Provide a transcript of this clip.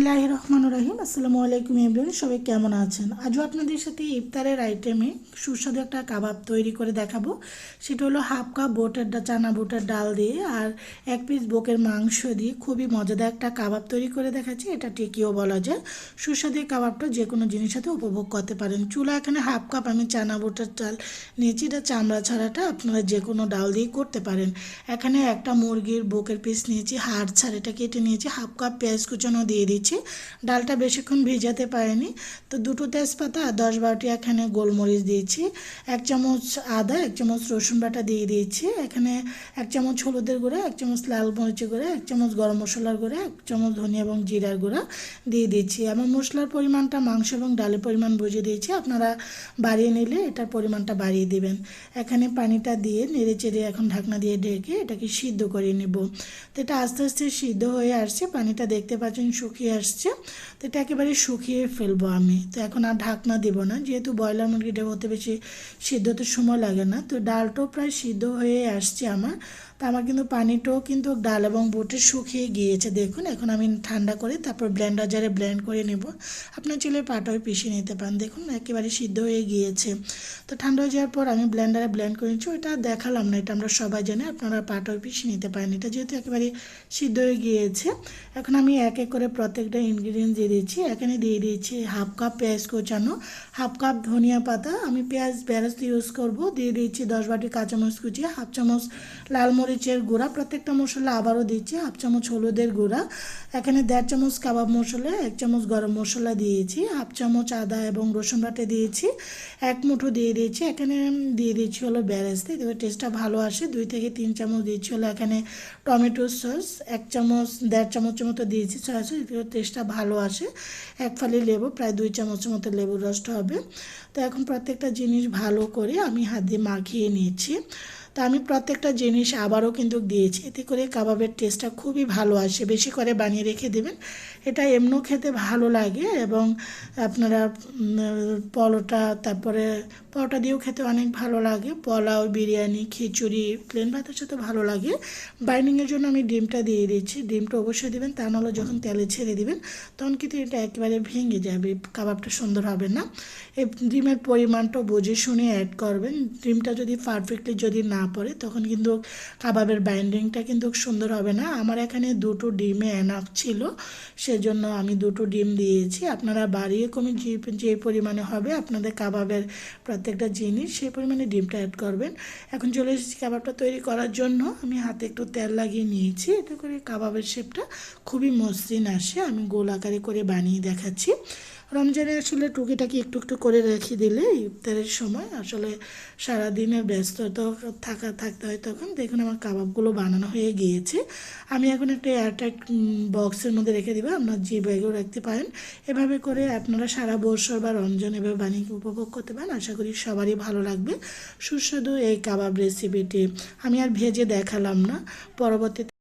বিসমিল্লাহ রহমান রহিম। আসসালামু আলাইকুম এভরিওয়ান, সবাই কেমন আছেন? আজও আপনাদের সাথে ইফতারের আইটেমে সুস্বাদু একটা কাবাব তৈরি করে দেখাবো। সেটা হলো হাফ কাপ বোটের চানা বুটের ডাল দিয়ে আর এক পিস বোকের মাংস দিয়ে খুবই মজাদার একটা কাবাব তৈরি করে দেখাচ্ছি। এটা টিকিও বলা যায়। সুস্বাদু কাবাবটা যে কোনো জিনিস সাথে উপভোগ করতে পারেন। চুলা এখানে হাফ কাপ আমি চানা বুটের ডাল নিয়েছি। এটা চামড়া ছাড়াটা আপনারা যে কোনো ডাল দিয়ে করতে পারেন। এখানে একটা মুরগির বুকের পিস নিয়েছি, হাড় ছাড় এটা কেটে নিয়েছি। হাফ কাপ পেঁয়াজ কুচানো দিয়ে দিচ্ছি। ডালটা বেশিক্ষণ ভিজাতে পারেনি। তো দুটো তেজপাতা আর দশ বারোটি এখানে গোলমরিচ দিয়েছি। এক চামচ আদা, এক চামচ রসুন বাটা দিয়ে দিয়েছি। এখানে এক চামচ হলুদের গুঁড়া, এক চামচ লাল মরিচের গুঁড়া, এক চামচ গরম মশলার গুঁড়া, এক চামচ ধনিয়া এবং জিরার গুঁড়া দিয়ে দিচ্ছি আমার মশলার পরিমাণটা, মাংস এবং ডালের পরিমাণ বুঝে দিয়েছি। আপনারা বাড়িয়ে নিলে এটার পরিমাণটা বাড়িয়ে দিবেন। এখানে পানিটা দিয়ে নেড়ে চেড়ে এখন ঢাকনা দিয়ে ঢেকে এটাকে সিদ্ধ করে নেব। তো এটা আস্তে আস্তে সিদ্ধ হয়ে আসছে। পানিটা দেখতে পাচ্ছেন শুকিয়ে আসছে। তো এটা একেবারে শুকিয়ে ফেলব আমি। তো এখন আর ঢাকনা দেব না। যেহেতু ব্রয়লার মুরগিটা হতে বেশি সিদ্ধতে সময় লাগে না। তো ডালটাও প্রায় সিদ্ধ হয়ে আসছে আমার। তো আমার কিন্তু পানিটাও কিন্তু ডাল এবং বুটে শুকিয়ে গিয়েছে, দেখুন। এখন আমি ঠান্ডা করে তারপর ব্লেন্ডার জারে ব্লেন্ড করে নেব। আপনার চুলে পাটাও পিষিয়ে নিতে পারেন। দেখুন, একেবারে সিদ্ধ হয়ে গিয়েছে। তো ঠান্ডা হয়ে যাওয়ার পর আমি ব্লেন্ডারে ব্লেন্ড করে নিচ্ছি। আর দেখালাম না, এটা আমরা সবাই জানি, আপনারা পাটর পিষিয়ে নিতে পারেন। এটা যেহেতু একেবারে সিদ্ধ হয়ে গিয়েছে, এখন আমি এক এক করে প্রত্যেকটা ইনগ্রিডিয়েন্ট দিয়ে দিয়েছি এখানে দিয়ে দিয়েছি হাফ কাপ পেঁয়াজ কোচানো হাফ কাপ ধনিয়া পাতা। আমি পেঁয়াজ, বেরাস্ত ইউজ করব, দিয়ে দিয়েছি দশ বাটি কাঁচামরিচ কুচিয়ে হাফ চামচ লাল মরিচের গুঁড়া, প্রত্যেকটা মশলা আবারও দিচ্ছি, হাফ চামচ হলুদের গুঁড়া। এখানে দেড় চামচ কাবাব মশলা, এক চামচ গরম মশলা দিয়েছি, হাফ চামচ আদা এবং রসুন বাটে দিয়েছি, এক মুঠো দিয়ে দিয়েছি, এখানে দিয়ে দিয়েছি হলো বেরেস্তে। এতে টেস্টটা ভালো আসে, দুই থেকে তিন চামচ দিয়েছি হলো এখানে টমেটো সস, এক চামচ, দেড় চামচের মতো দিয়েছি সয়া সস এতে টেস্টটা ভালো আসে। এক ফালি লেবু, প্রায় দুই চামচের মতো লেবুর রসটা হবে। তো এখন প্রত্যেকটা জিনিস ভালো করে আমি হাত দিয়ে মাখিয়ে নিয়েছি। তা আমি প্রত্যেকটা জিনিস আবারও কিন্তু দিয়েছি। এতে করে কাবাবের টেস্টটা খুবই ভালো আসে। বেশি করে বানিয়ে রেখে দেবেন। এটা এমনও খেতে ভালো লাগে এবং আপনারা পরোটা, তারপরে পরোটা দিয়েও খেতে অনেক ভালো লাগে। পোলাও, বিরিয়ানি, খিচুড়ি প্লেন ভাতের সাথে ভালো লাগে। বাইন্ডিংয়ের জন্য আমি ডিমটা দিয়ে দিচ্ছি। ডিমটা অবশ্যই দেবেন, তা নাহলে যখন তেলে ছেড়ে দিবেন, তখন কিন্তু এটা একেবারে ভেঙে যাবে। কাবাবটা সুন্দর হবে না। এই ডিমের পরিমাণটা বুঝে শুনে অ্যাড করবেন। ডিমটা যদি পারফেক্টলি যদি না পড়ে তখন কিন্তু কাবাবের বাইন্ডিংটা কিন্তু সুন্দর হবে না। আমার এখানে দুটো ডিমে এনাফ ছিল, সেজন্য আমি দুটো ডিম দিয়েছি। আপনারা বাড়িয়ে কমে যে যে পরিমাণে হবে আপনাদের কাবাবের প্রত্যেকটা জিনিস, সেই পরিমাণে ডিমটা অ্যাড করবেন। এখন চলে এসেছি কাবাবটা তৈরি করার জন্য। আমি হাতে একটু তেল লাগিয়ে নিয়েছি। এতে করে কাবাবের শেপটা খুবই মসৃণ আসে। আমি গোল আকারে করে বানিয়ে দেখাচ্ছি। রমজানে আসলে টুকিটাকি একটু একটু করে রেখে দিলে ইফতারের সময় আসলে সারাদিনের ব্যস্ততা থাকা থাকতে হয় তখন। দেখুন আমার কাবাবগুলো বানানো হয়ে গিয়েছে। আমি এখন একটা এয়ারটাইট বক্সের মধ্যে রেখে দিব। আপনার যে ব্যাগেও রাখতে পারেন। এভাবে করে আপনারা সারা বছর বা রমজান এভাবে বানিয়ে উপভোগ করতে পারেন। আশা করি সবারই ভালো লাগবে। সুস্বাদু এই কাবাব রেসিপিটি আমি আর ভেজে দেখালাম না। পরবর্তীতে